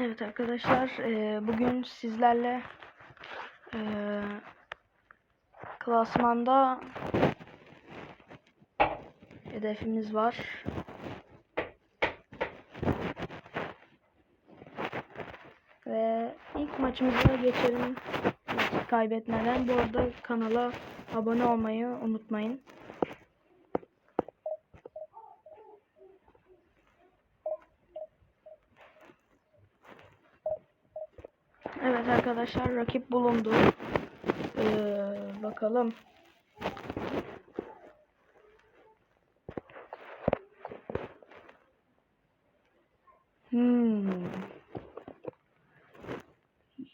Evet arkadaşlar e, bugün sizlerle e, klasmanda hedefimiz var. Ve ilk maçımıza geçelim kaybetmeden. Bu arada kanala abone olmayı unutmayın. Evet arkadaşlar rakip bulundu. Ee, bakalım. Hmm.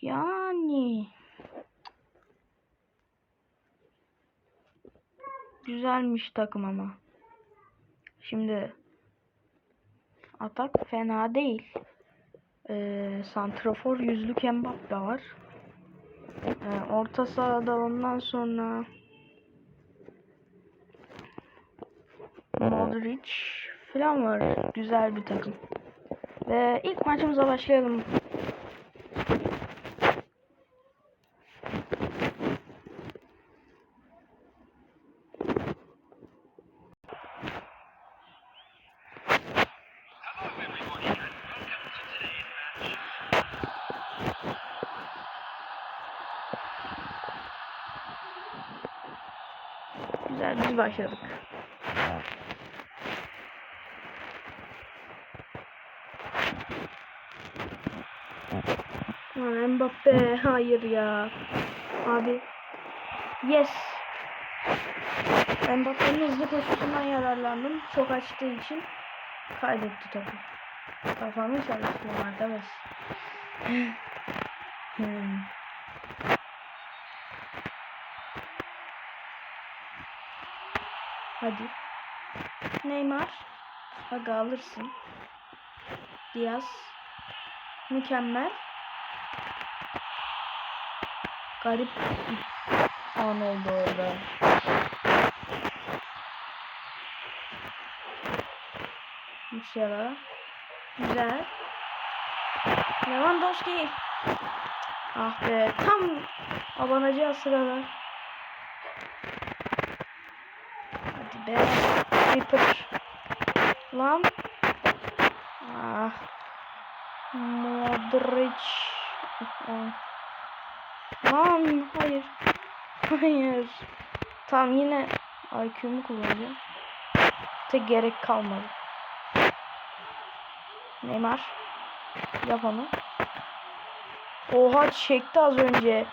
Yani güzelmiş takım ama. Şimdi atak fena değil. Ee, Santrafor yüzlük Mbappe var. Ee, orta sahada ondan sonra Modric falan var. Güzel bir takım. Ve ilk maçımıza başlayalım. Güzel biz başladık. Aa, Mbappe hayır ya. Abi. Yes. Mbappe'nin hızlı koşusundan yararlandım. Çok açtığı için kaybetti topu. Kafamı çalıştırıyorum arkadaş. hmm. Hadi. Neymar. Aga alırsın. Diaz. Mükemmel. Garip bir an oldu orada. Musiala. Güzel. Lewandowski. Ah be tam abanacağı sırada. Hadi be. Reaper. Lan. Ah. Modric. Ah. Lan hayır. Hayır. Tam yine IQ'mu kullanacağım. Tek gerek kalmadı. Neymar. Yap onu. Oha çekti az önce.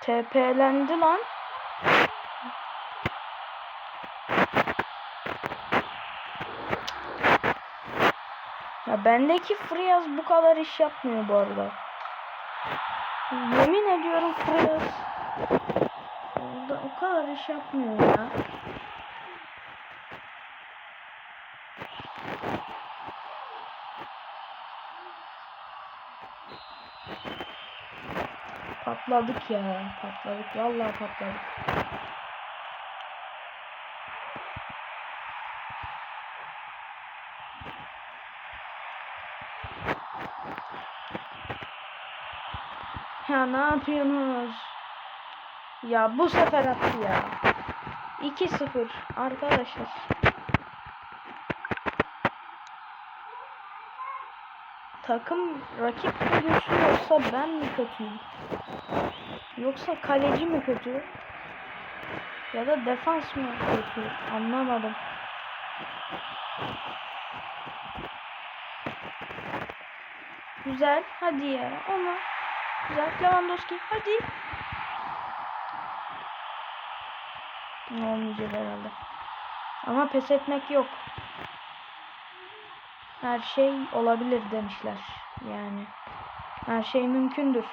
TP'lendi lan. Bendeki Friaz bu kadar iş yapmıyor bu arada. Yemin ediyorum orada o kadar iş yapmıyor ya. Patladık ya. Patladık. Vallahi patladık. Ya ne yapıyorsunuz? Ya bu sefer attı ya. 2-0 arkadaşlar. Takım rakip mi güçlü yoksa ben mi kötüyüm? Yoksa kaleci mi kötü? Ya da defans mı kötü? Anlamadım. Güzel. Hadi ya. Ama güzel. Lewandowski. Hadi. Olmayacak herhalde. Ama pes etmek yok. Her şey olabilir demişler. Yani her şey mümkündür.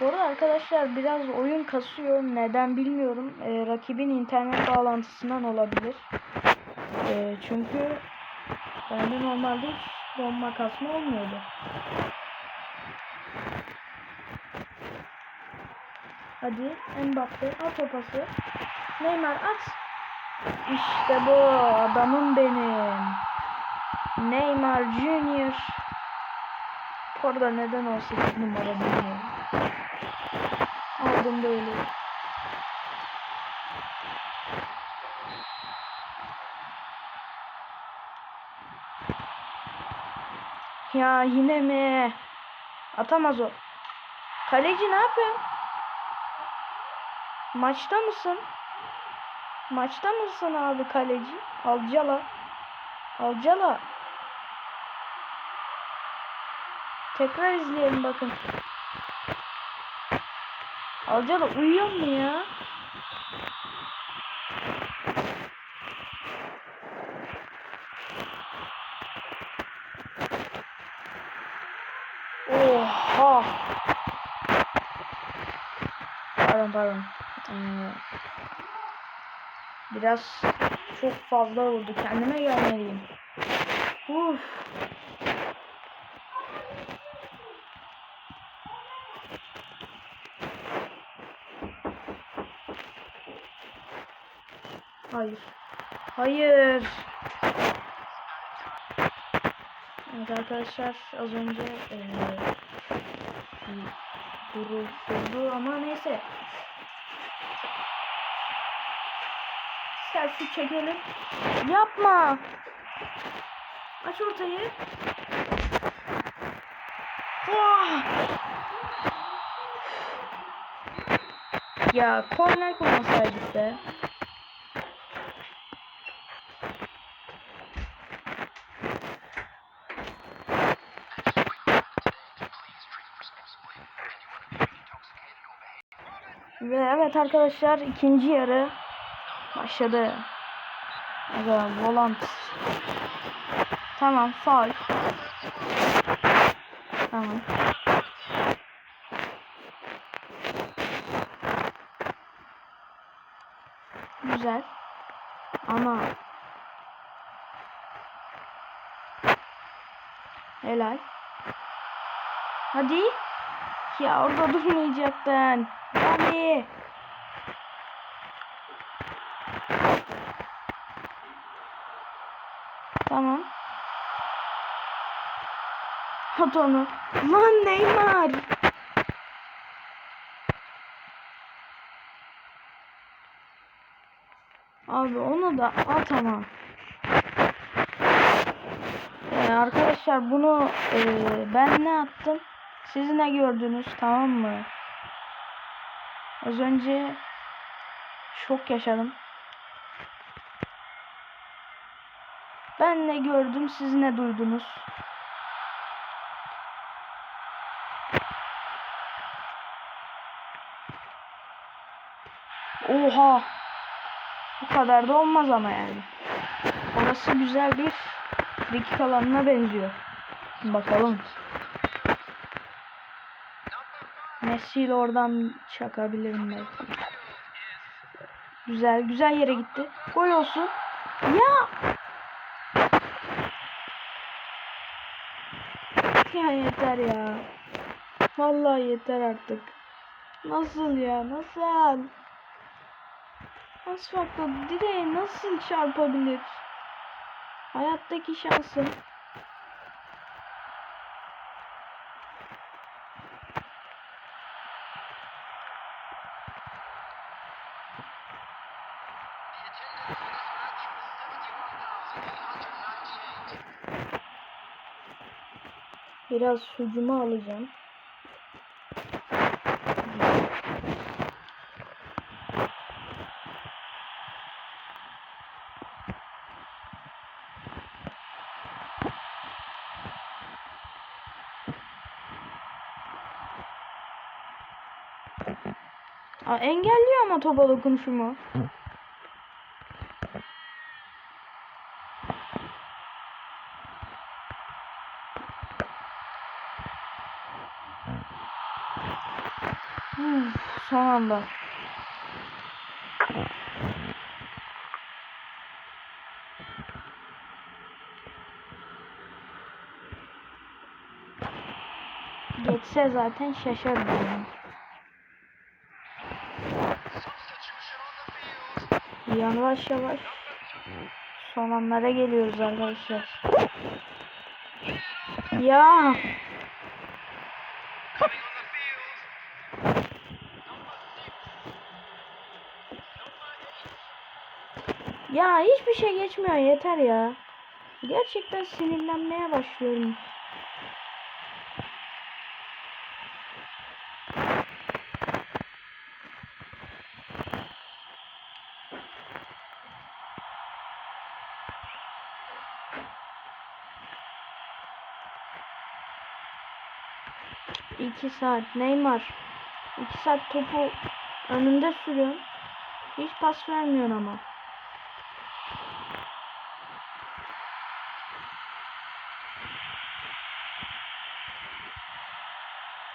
Bu arada arkadaşlar biraz oyun kasıyor. Neden bilmiyorum. Ee, rakibin internet bağlantısından olabilir. Ee, çünkü bende normalde hiç donma kasma olmuyordu. Hadi Mbappe at o pası. Neymar at. İşte bu adamım benim. Neymar Junior. Orada neden o 8 numara bilmiyorum. Aldım böyle. Ya yine mi? Atamaz o. Kaleci ne yapıyorsun? Maçta mısın? Maçta mısın abi kaleci? Alcala. Alcala. Tekrar izleyelim bakın. Alcala uyuyor mu ya? Oha. Pardon pardon. Ee, biraz çok fazla oldu. Kendime gelmeliyim. Uf. Hayır. Hayır. Evet arkadaşlar az önce eee bir duru durdu ama neyse. Selfie çekelim. Yapma. Aç ortayı. Oh! Ya korner kullansaydık be. Ve evet arkadaşlar ikinci yarı başladı. Evet, volant. Tamam, faul. Tamam. Güzel. Ama Helal. Hadi. Ya orada durmayacaktın. Hadi. Tamam. At onu. Lan Neymar. Abi onu da at ama. Ee, arkadaşlar bunu e, ben ne attım? Siz ne gördünüz tamam mı? Az önce şok yaşadım. Ben ne gördüm siz ne duydunuz? Oha! Bu kadar da olmaz ama yani. Orası güzel bir frikik alanına benziyor. Bakalım. Messi ile oradan çakabilirim belki. Güzel, güzel yere gitti. Gol olsun. Ya! Ya yeter ya. Vallahi yeter artık. Nasıl ya? Nasıl? Asfaltta direğe nasıl çarpabilir? Hayattaki şansım. Biraz sucuğumu alacağım. Aa, engelliyor ama topa dokunuşumu. Uf, son anda. Geçse zaten yani. Yavaş yavaş son anlara geliyoruz arkadaşlar. Ya Ya hiçbir şey geçmiyor yeter ya. Gerçekten sinirlenmeye başlıyorum. İki saat Neymar. İki saat topu önünde sürüyorsun. Hiç pas vermiyorsun ama.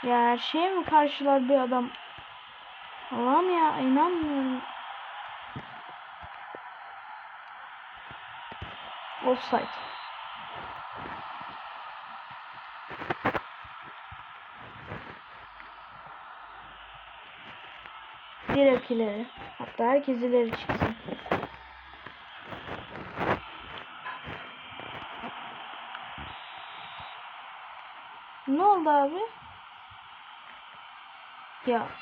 Ya her şeye mi karşılar bir adam? Allah'ım ya inanmıyorum. Offside. Direkt ileri. Hatta herkes ileri çıksın. Ne oldu abi? Ya.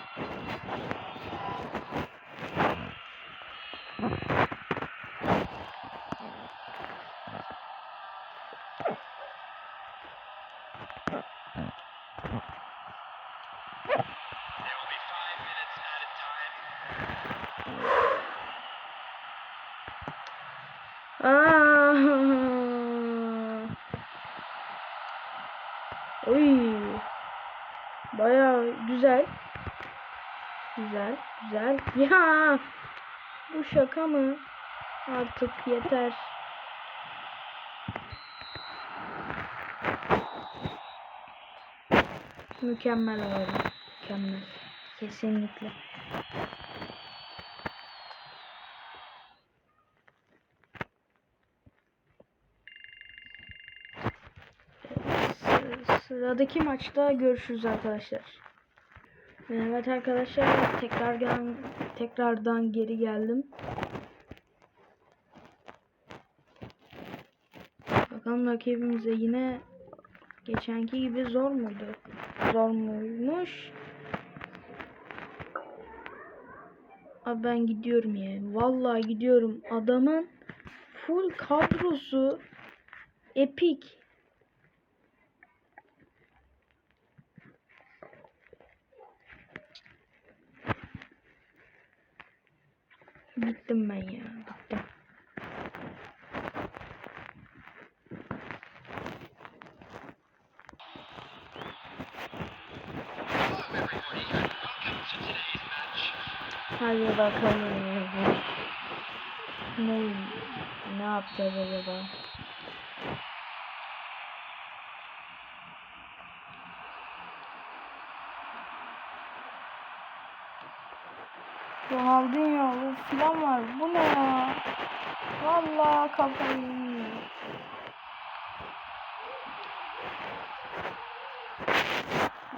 Güzel, güzel. Ya. Bu şaka mı? Artık yeter. Mükemmel oldu. Mükemmel. Kesinlikle. Sı- Sıradaki maçta görüşürüz arkadaşlar. Evet arkadaşlar tekrardan tekrardan geri geldim. Bakalım rakibimize yine geçenki gibi zor muydu? Zor muymuş? Abi ben gidiyorum ya. Vallahi gidiyorum. Adamın full kadrosu epic. Gittim ben ya. Gittim. Hadi bakalım. Ne ne yapacağız acaba? Ronaldinho filan var. Bu ne ya? Vallahi kafayı.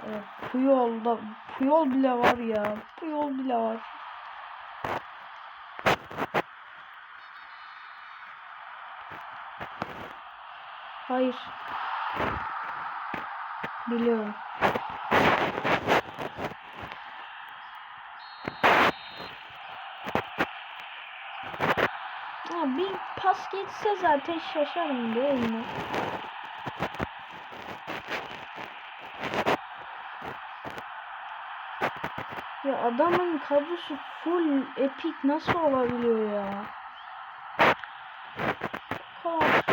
Evet, Puyol da Puyol bile var ya. Puyol bile var. Hayır. Biliyorum. Ha, bir pas geçse zaten şaşarım değil mi? Ya adamın kadrosu full epic nasıl olabiliyor ya? Kadar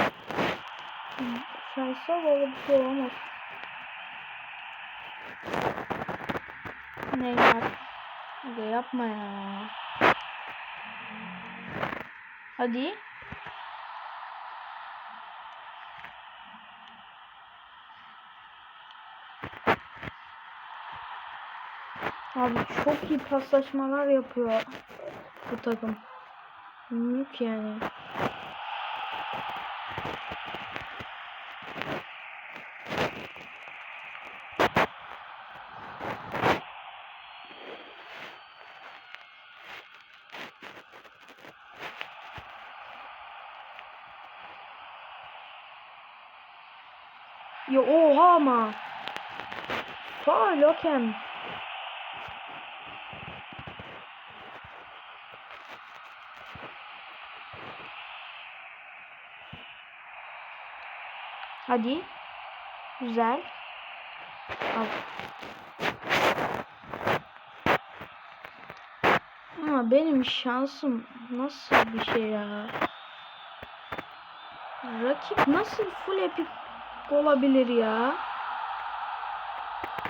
şansa böyle bir şey olamaz. Neymar. Hadi yapma ya. Hadi. Abi çok iyi paslaşmalar yapıyor bu takım. Mük yani. Ya oha ama. Faul hakem. Hadi. Güzel. Al. Ama benim şansım nasıl bir şey ya? Rakip nasıl full epic olabilir ya?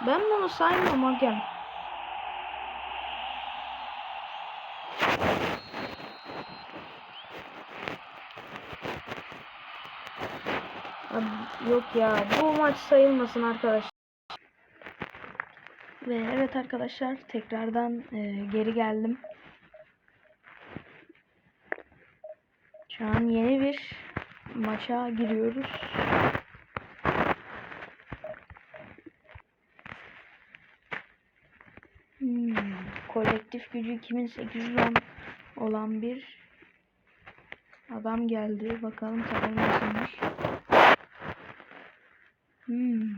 Ben bunu saymam hakem. Yok ya bu maç sayılmasın arkadaşlar. Ve evet arkadaşlar tekrardan e, geri geldim. Şu an yeni bir maça giriyoruz. Hmm, kolektif gücü 2810 olan bir adam geldi. Bakalım takım nasılmış. Hmm.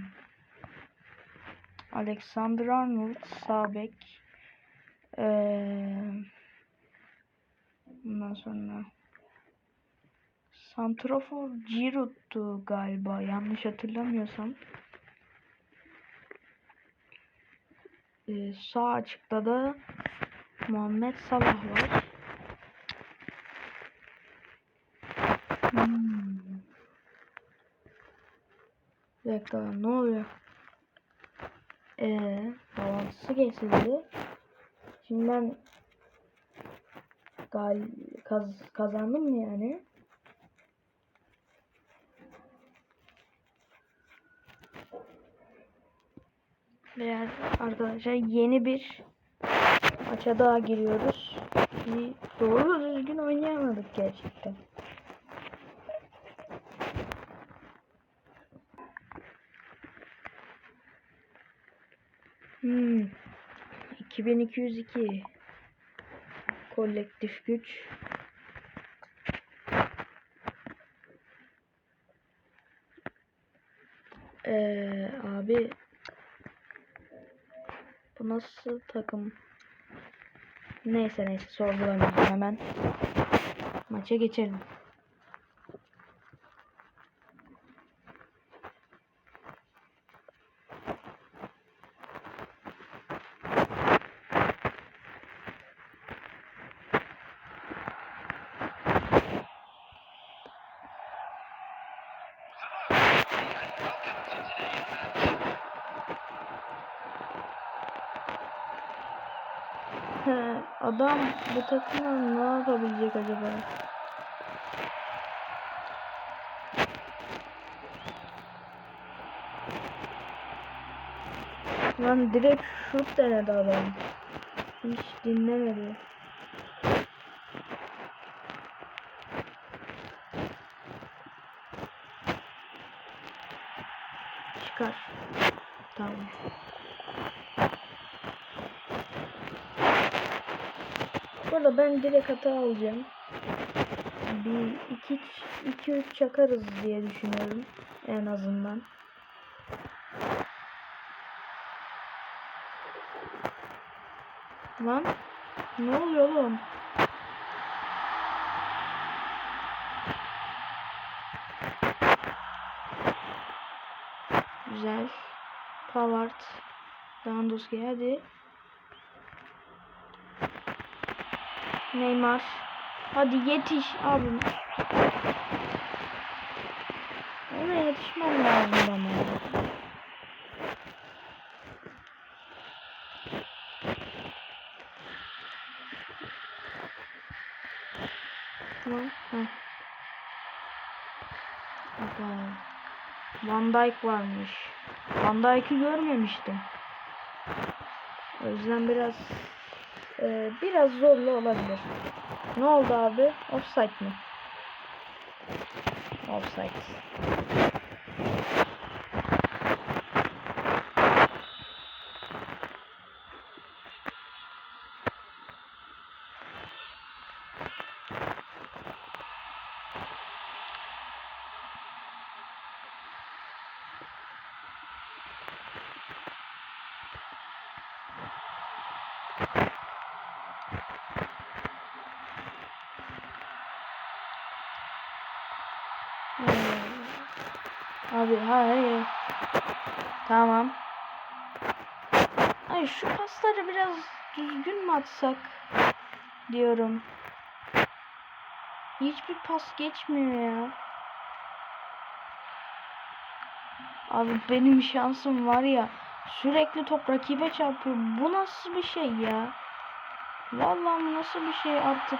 Alexander Arnold sağ bek. Ee, ondan sonra Santrafor Giroud'tu galiba yanlış hatırlamıyorsam. Ee, sağ açıkta da Muhammed Salah var. Hmm. Bir dakika ne oluyor? Ee, bağlantısı kesildi. Şimdi ben gal kaz kazandım mı yani? Ve arkadaşlar yeni bir maça daha giriyoruz. Bir doğru düzgün oynayamadık gerçekten. Hmm. 2202 kolektif güç. Ee, abi bu nasıl takım? Neyse neyse sorgulamayacağım hemen. Maça geçelim. Adam bu takımla ne yapabilecek acaba? Lan direkt şut denedi adam. Hiç dinlemedi. Çıkar. Tamam. Burada ben direkt hata alacağım. Bir iki iki üç çakarız diye düşünüyorum en azından. Lan ne oluyor oğlum? Güzel. Pavard. Lewandowski hadi. Neymar. Hadi yetiş abim. Ona yetişmem lazım bana. Tamam. Van Dijk varmış. Van Dijk'i görmemiştim. O yüzden biraz e, biraz zorlu olabilir. Ne oldu abi? Offside mi? Offside. Abi hayır. Tamam. Ay şu pasları biraz düzgün mü atsak diyorum. Hiçbir pas geçmiyor ya. Abi benim şansım var ya. Sürekli top rakibe çarpıyor. Bu nasıl bir şey ya? Vallahi bu nasıl bir şey artık?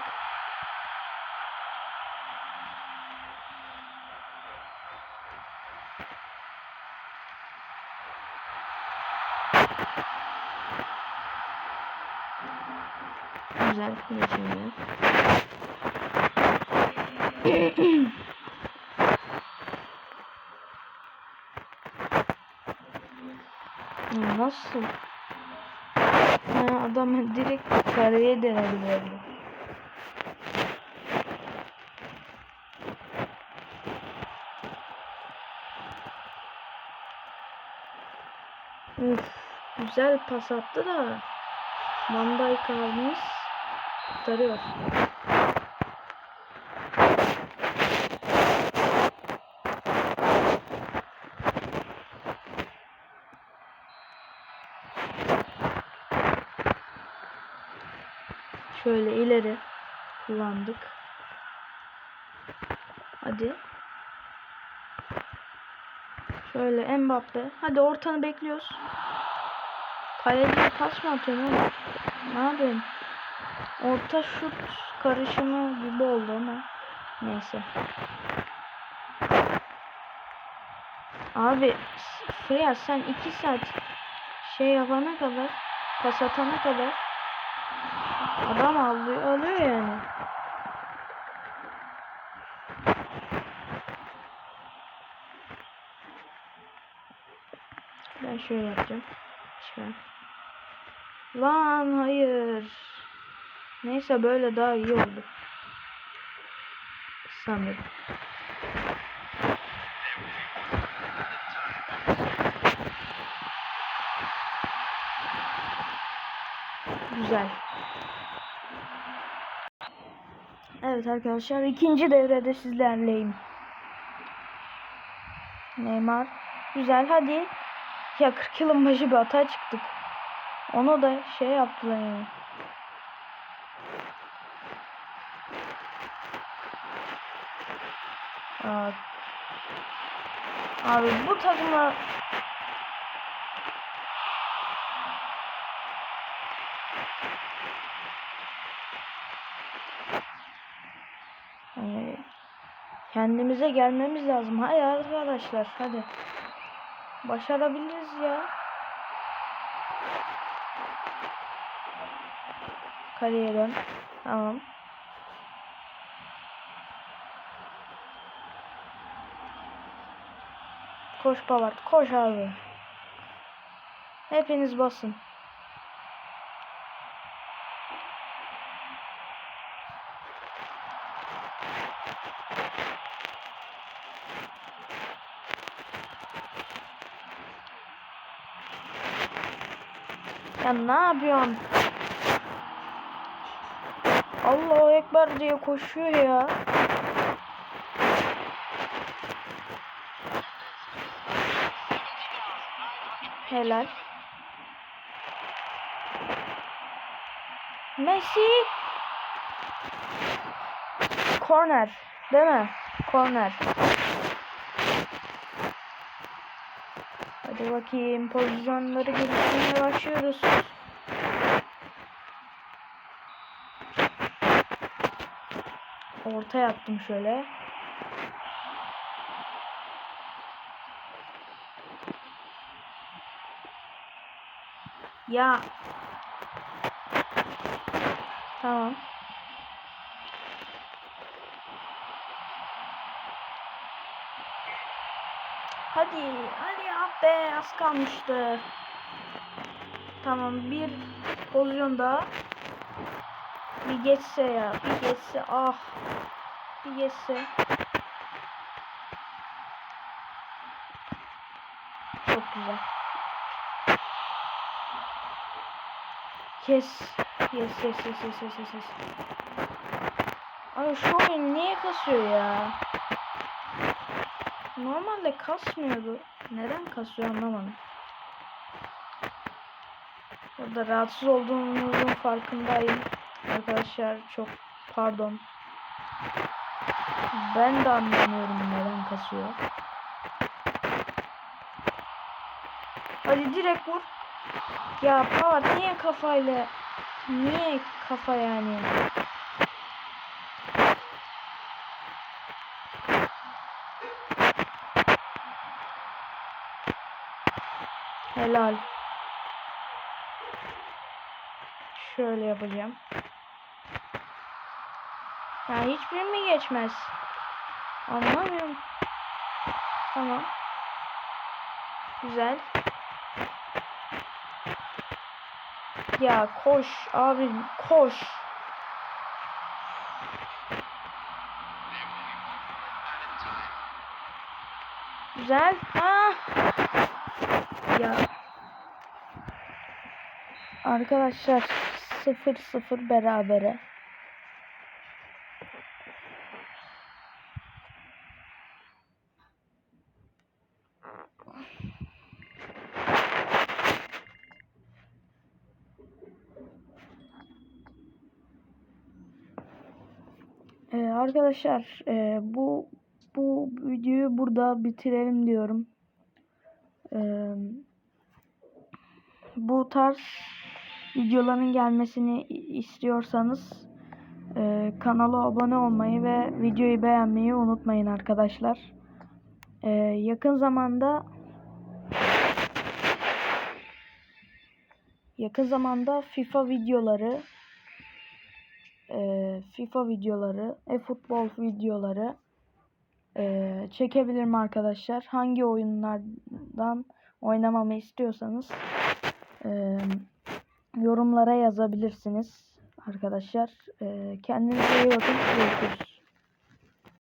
Kulesini. Ya Nasıl? Ha, adam direkt kareye böyle. Uf, güzel pas attı da Van Dijk kurtarıyor. Şöyle ileri kullandık. Hadi. Şöyle Mbappe. Hadi ortanı bekliyoruz. Kaleciye pas mı atıyorsun? Ne yapıyorsun? Orta şut karışımı gibi oldu ama. Neyse. Abi Friyaz sen iki saat şey yapana kadar pas atana kadar adam alıyor, alıyor yani. Ben şöyle yapacağım. Çıkar. Lan hayır. Neyse böyle daha iyi oldu. Sanırım. Güzel. Evet arkadaşlar ikinci devrede sizlerleyim. Neymar. Güzel hadi. Ya 40 yılın başı bir hata çıktık. Onu da şey yaptılar yani. Abi, bu takıma Yani kendimize gelmemiz lazım. Hadi arkadaşlar hadi. Başarabiliriz ya. Kaleye. Tamam. Koş Pavard. Koş abi. Hepiniz basın. Ya ne yapıyorsun? Allahu Ekber diye koşuyor ya. Helal. Messi. Corner. Değil mi? Corner. Hadi bakayım pozisyonları geliştirmeye başlıyoruz. Orta yaptım şöyle. Ya. Tamam. Hadi, hadi ah be az kalmıştı. Tamam bir pozisyon daha. Bir geçse ya, bir geçse ah. Bir geçse. Çok güzel. Yes. Yes yes yes yes yes yes. yes. Abi şu oyun niye kasıyor ya? normalde kasmıyordu. Neden kasıyor anlamadım. Burada rahatsız olduğunuzun farkındayım. Arkadaşlar çok pardon. Ben de anlamıyorum neden kasıyor. Hadi direkt vur. Ya Power niye kafayla niye kafa yani? Helal. Şöyle yapacağım. Ya hiçbiri mi geçmez? Anlamıyorum. Tamam. Güzel. Ya koş abi koş. Güzel. Ha. Ya. Arkadaşlar 0-0 berabere. Arkadaşlar e, bu bu videoyu burada bitirelim diyorum. Ee, bu tarz videoların gelmesini istiyorsanız e, kanala abone olmayı ve videoyu beğenmeyi unutmayın arkadaşlar. Ee, yakın zamanda yakın zamanda FIFA videoları e, FIFA videoları, e-futbol videoları e, çekebilirim arkadaşlar. Hangi oyunlardan oynamamı istiyorsanız e, yorumlara yazabilirsiniz arkadaşlar. Kendinize iyi bakın. Görüşürüz.